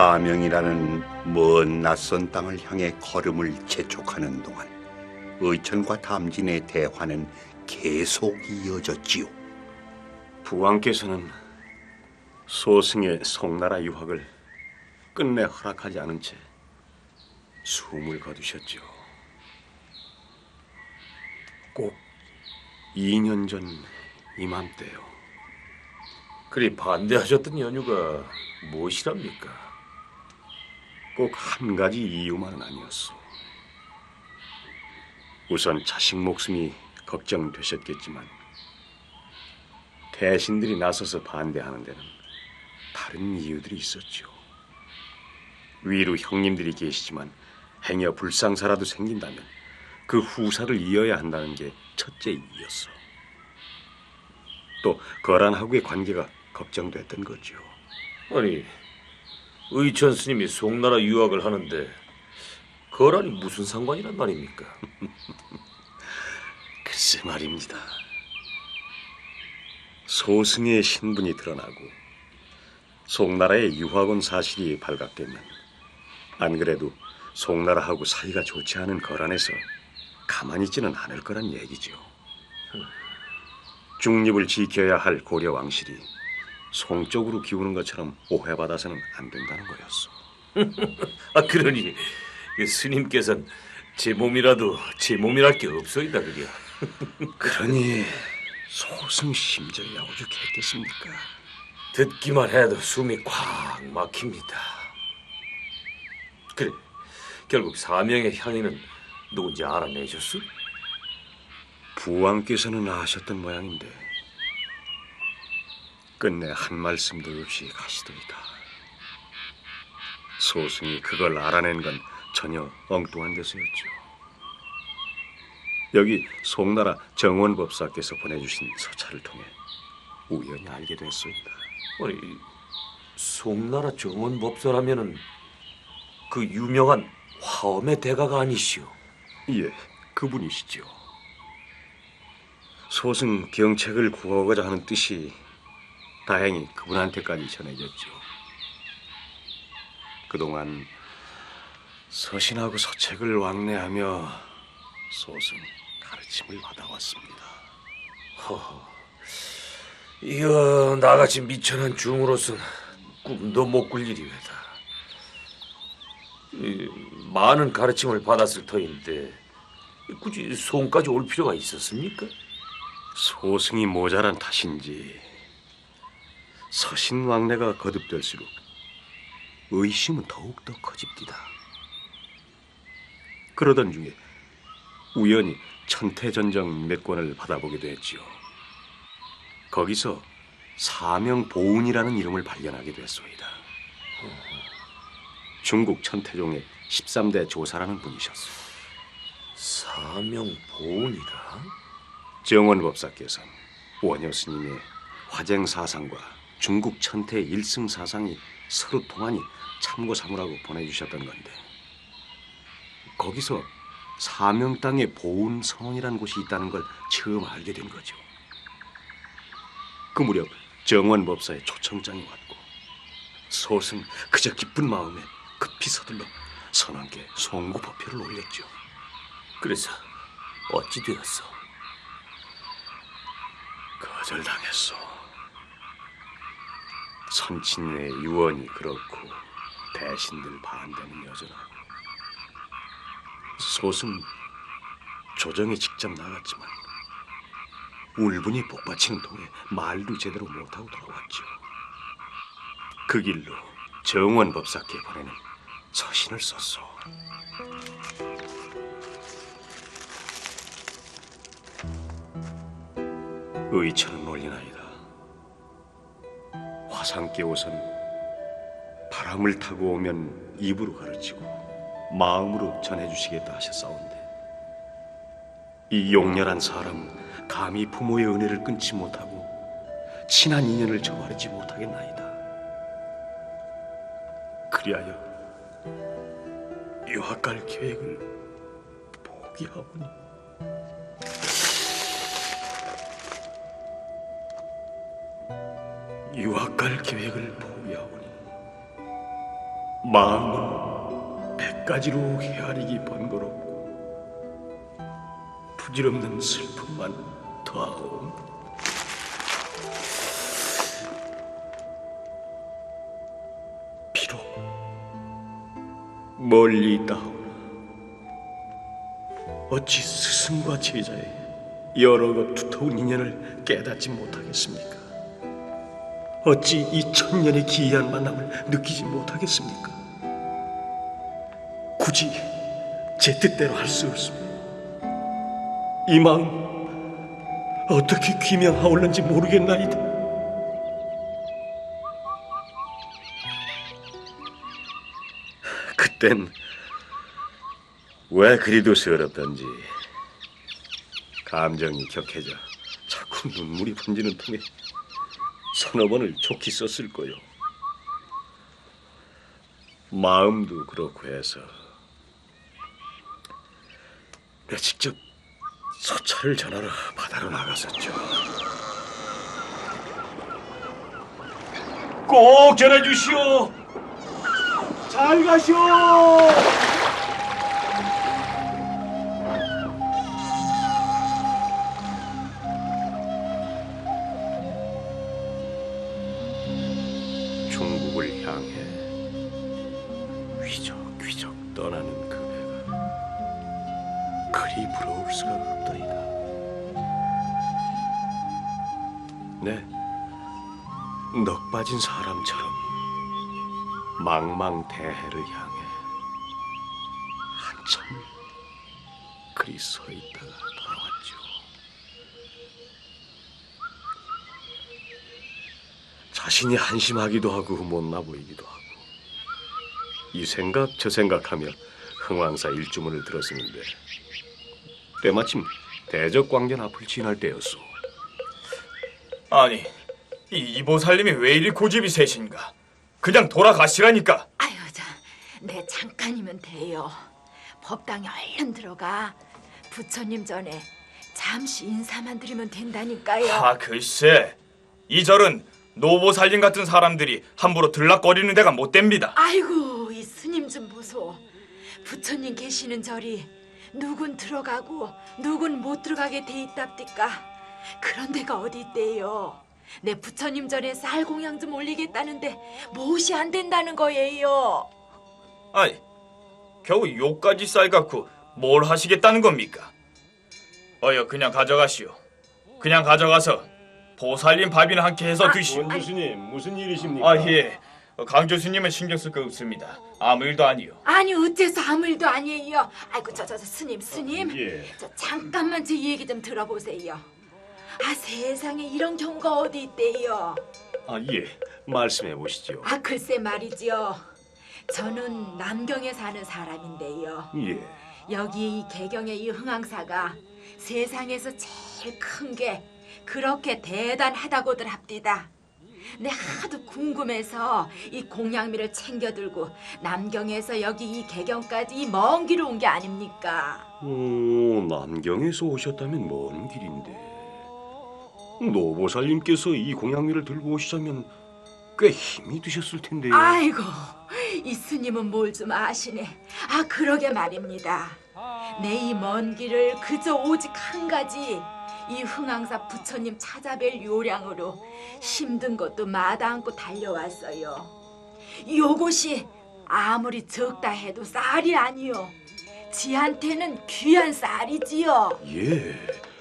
사명이라는 먼 낯선 땅을 향해 걸음을 재촉하는 동안 의천과 담진의 대화는 계속 이어졌지요. 부왕께서는 소승의 송나라 유학을 끝내 허락하지 않은 채 숨을 거두셨죠. 꼭 2년 전 이맘때요. 그리 반대하셨던 연유가 무엇이랍니까? 꼭 한 가지 이유만은 아니었소. 우선 자식 목숨이 걱정되셨겠지만 대신들이 나서서 반대하는 데는 다른 이유들이 있었죠. 위로 형님들이 계시지만 행여 불상사라도 생긴다면 그 후사를 이어야 한다는 게 첫째 이유였어. 또 거란하고의 관계가 걱정됐던 거죠. 아니 의천 스님이 송나라 유학을 하는데 거란이 무슨 상관이란 말입니까? 글쎄 말입니다. 소승의 신분이 드러나고 송나라의 유학 온 사실이 발각되면 안 그래도 송나라하고 사이가 좋지 않은 거란에서 가만히 있지는 않을 거란 얘기죠. 중립을 지켜야 할 고려 왕실이 송 쪽으로 기우는 것처럼 오해받아서는 안 된다는 거였어. 아 그러니 그 스님께서는 제 몸이라도 제 몸이랄 게 없소이다 그려. 그러니 소승 심정이 오죽했겠습니까? 듣기만 해도 숨이 꽉 막힙니다. 그래 결국 사명의 향인은 누군지 알아내셨어? 부왕께서는 아셨던 모양인데 끝내 한 말씀도 없이 가시더이다. 소승이 그걸 알아낸 건 전혀 엉뚱한 데서였죠. 여기 송나라 정원 법사께서 보내주신 서찰을 통해 우연히 알게 됐소이다. 아니 송나라 정원 법사라면은 그 유명한 화엄의 대가가 아니시오. 예, 그분이시죠. 소승 경책을 구하고자 하는 뜻이 다행히 그분한테까지 전해졌죠. 그동안 서신하고 서책을 왕래하며 소승 가르침을 받아왔습니다. 허허. 이거 나같이 미천한 중으로선 꿈도 못 꿀 일이외다. 이, 많은 가르침을 받았을 터인데 굳이 송까지 올 필요가 있었습니까? 소승이 모자란 탓인지 서신 왕래가 거듭될수록 의심은 더욱더 커집디다. 그러던 중에 우연히 천태전정 몇 권을 받아보게 됐지요. 거기서 사명보운이라는 이름을 발견하게 됐소이다. 중국 천태종의 13대 조사라는 분이셨어. 사명 보은이라? 정원법사께서 원효 스님의 화쟁 사상과 중국 천태 일승 사상이 서로 통하니 참고 삼으라고 보내주셨던 건데 거기서 사명 땅에 보운 성원이라는 곳이 있다는 걸 처음 알게 된 거죠. 그 무렵 정원 법사의 초청장이 왔고 소승 그저 기쁜 마음에 급히 서둘러 선왕께 송구 법표를 올렸죠. 그래서 어찌 되었어? 거절당했어. 선친의 유언이 그렇고 대신들 반대는 여전하고 소승 조정에 직접 나갔지만 울분이 복받치는 통에 말도 제대로 못하고 돌아왔죠. 그 길로 정원 법사께 보내는 서신을 썼소. 의천은 올리나이다. 화상께 옷은 바람을 타고 오면 입으로 가르치고 마음으로 전해주시겠다 하셨사온데 이 용렬한 사람 감히 부모의 은혜를 끊지 못하고 친한 인연을 저버리지 못하겠나이다. 그리하여 유학 갈 계획을 포기하오니 유학 갈 계획을 포기하오니 마음은 백 가지로 헤아리기 번거롭고 부질없는 슬픔만 더하오. 비록 멀리 있다오나 어찌 스승과 제자의 여러 것 두터운 인연을 깨닫지 못하겠습니까? 어찌 이 천년의 기이한 만남을 느끼지 못하겠습니까? 굳이 제 뜻대로 할 수 없습니다. 이 마음 어떻게 귀명하올는지 모르겠나이다. 그땐 왜 그리도 서럽던지 감정이 격해져 자꾸 눈물이 번지는 통에 서너 번을 좋게 썼을 거요. 마음도 그렇고 해서 내가 직접 서찰을 전하러 바다로 나갔었죠. 꼭 전해주시오. 잘 가시오. 떠나는 그 배가 그리 부러울 수가 없더이다. 네, 넋 빠진 사람처럼 망망대해를 향해 한참을 그리 서 있다가 돌아왔죠. 자신이 한심하기도 하고 못나 보이기도 하고 이 생각 저 생각하며 흥왕사 일주문을 들었었는데 때마침 대적광전 앞을 지날 때였소. 아니, 이 이보살님이 왜 이리 고집이 세신가? 그냥 돌아가시라니까. 아유, 자, 내 잠깐이면 돼요. 법당에 얼른 들어가. 부처님 전에 잠시 인사만 드리면 된다니까요. 아, 글쎄. 이 절은 노보살님 같은 사람들이 함부로 들락거리는 데가 못 됩니다. 아이고, 이 스님 좀 보소. 부처님 계시는 절이 누군 들어가고 누군 못 들어가게 돼 있답디까. 그런 데가 어디 있대요. 내 부처님 전에 쌀 공양 좀 올리겠다는데 무엇이 안 된다는 거예요. 아니, 겨우 요까지 쌀 갖고 뭘 하시겠다는 겁니까? 어여, 그냥 가져가시오. 그냥 가져가서 보살님 밥이나 함께 해서 드시오. 원주스님 무슨 일이십니까? 아, 예. 강 교수님은 신경 쓸 거 없습니다. 아무 일도 아니요. 아니 어째서 아무 일도 아니에요. 아이고 저저 스님 스님. 예. 저 잠깐만 제 얘기 좀 들어보세요. 아 세상에 이런 경우가 어디 있대요. 아 예. 말씀해 보시죠. 아 글쎄 말이지요. 저는 남경에 사는 사람인데요. 예. 여기 이 개경의 이 흥왕사가 세상에서 제일 큰 게 그렇게 대단하다고들 합디다. 내 하도 궁금해서 이 공양미를 챙겨 들고 남경에서 여기 이 개경까지 이 먼 길을 온 게 아닙니까? 오, 남경에서 오셨다면 먼 길인데 노보살님께서 이 공양미를 들고 오시자면 꽤 힘이 드셨을 텐데요. 아이고 이 스님은 뭘 좀 아시네. 아 그러게 말입니다. 내 이 먼 길을 그저 오직 한 가지 이 흥왕사 부처님 찾아뵐 요량으로 힘든 것도 마다않고 달려왔어요. 요것이 아무리 적다 해도 쌀이 아니요. 지한테는 귀한 쌀이지요. 예.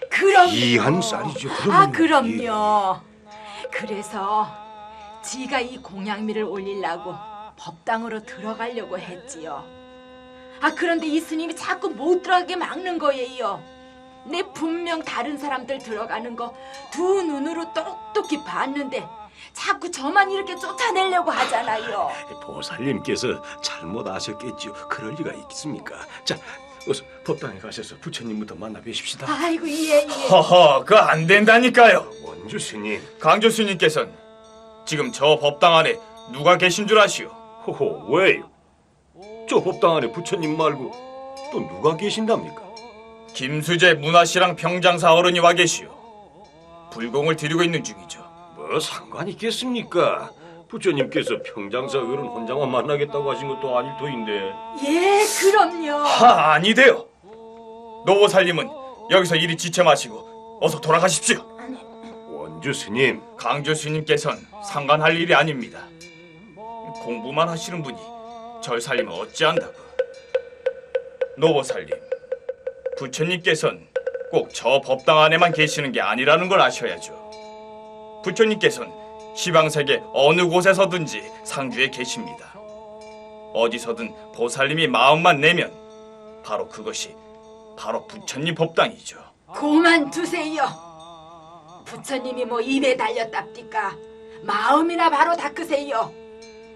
그럼요. 귀한 쌀이죠. 아 그럼요. 그럼요. 그래서 지가 이 공양미를 올리려고 법당으로 들어가려고 했지요. 아 그런데 이 스님이 자꾸 못 들어가게 막는 거예요. 내 분명 다른 사람들 들어가는 거 두 눈으로 똑똑히 봤는데 자꾸 저만 이렇게 쫓아내려고 하잖아요. 보살님께서 잘못 아셨겠죠. 그럴 리가 있겠습니까? 자, 어서 법당에 가셔서 부처님부터 만나 뵈십시다. 아이고 예 예. 허허, 그거 안 된다니까요. 원주 스님. 강 교수님께서는 지금 저 법당 안에 누가 계신 줄 아시오? 호호, 왜요? 저 법당 안에 부처님 말고 또 누가 계신답니까? 김수재 문화씨랑 평장사 어른이 와 계시오. 불공을 드리고 있는 중이죠. 뭐 상관 있겠습니까? 부처님께서 평장사 어른 혼자만 만나겠다고 하신 것도 아닐 터인데 예, 그럼요. 하 아니돼요. 노보살님은 여기서 이리 지체 마시고 어서 돌아가십시오. 원주 스님 강조 스님께선 상관할 일이 아닙니다. 공부만 하시는 분이 절 살림을 어찌한다고. 노보살님, 부처님께선 꼭저 법당 안에만 계시는 게 아니라는 걸 아셔야죠. 부처님께선 시방세계 어느 곳에서든지 상주에 계십니다. 어디서든 보살님이 마음만 내면 바로 그것이 바로 부처님 법당이죠. 고만 두세요. 부처님이 뭐 입에 달렸답디까. 마음이나 바로 닦으세요.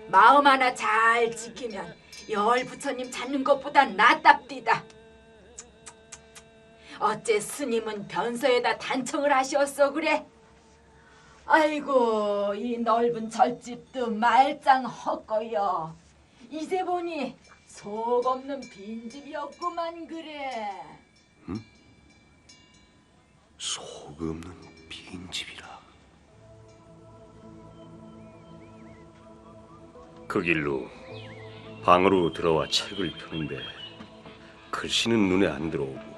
마음 하나 잘 지키면 열 부처님 찾는 것보단 낫답디다. 어째 스님은 변서에다 단청을 하시었어 그래? 아이고 이 넓은 절집도 말짱 헛거여. 이제 보니 속 없는 빈집이었구만 그래. 속 없는 빈집이라 그 길로 방으로 들어와 책을 펴는데 글씨는 눈에 안 들어오고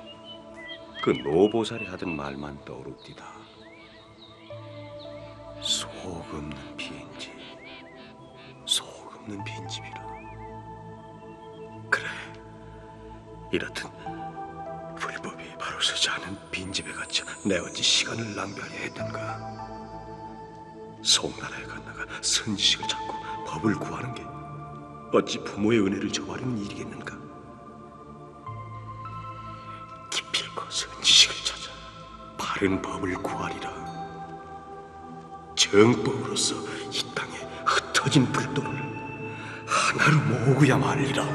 그 노보살이 하던 말만 떠오릅디다. 속 없는 빈집 속 없는 빈집이라. 그래 이렇듯 불법이 바로 서지 않은 빈집에 갇혀 내 어찌 시간을 낭비하려 했던가? 송나라에 건너가 선지식을 찾고 법을 구하는 게 어찌 부모의 은혜를 저버리는 일이겠는가 바른 법을 구하리라. 정법으로서 이 땅에 흩어진 불도를 하나로 모으고야 말리라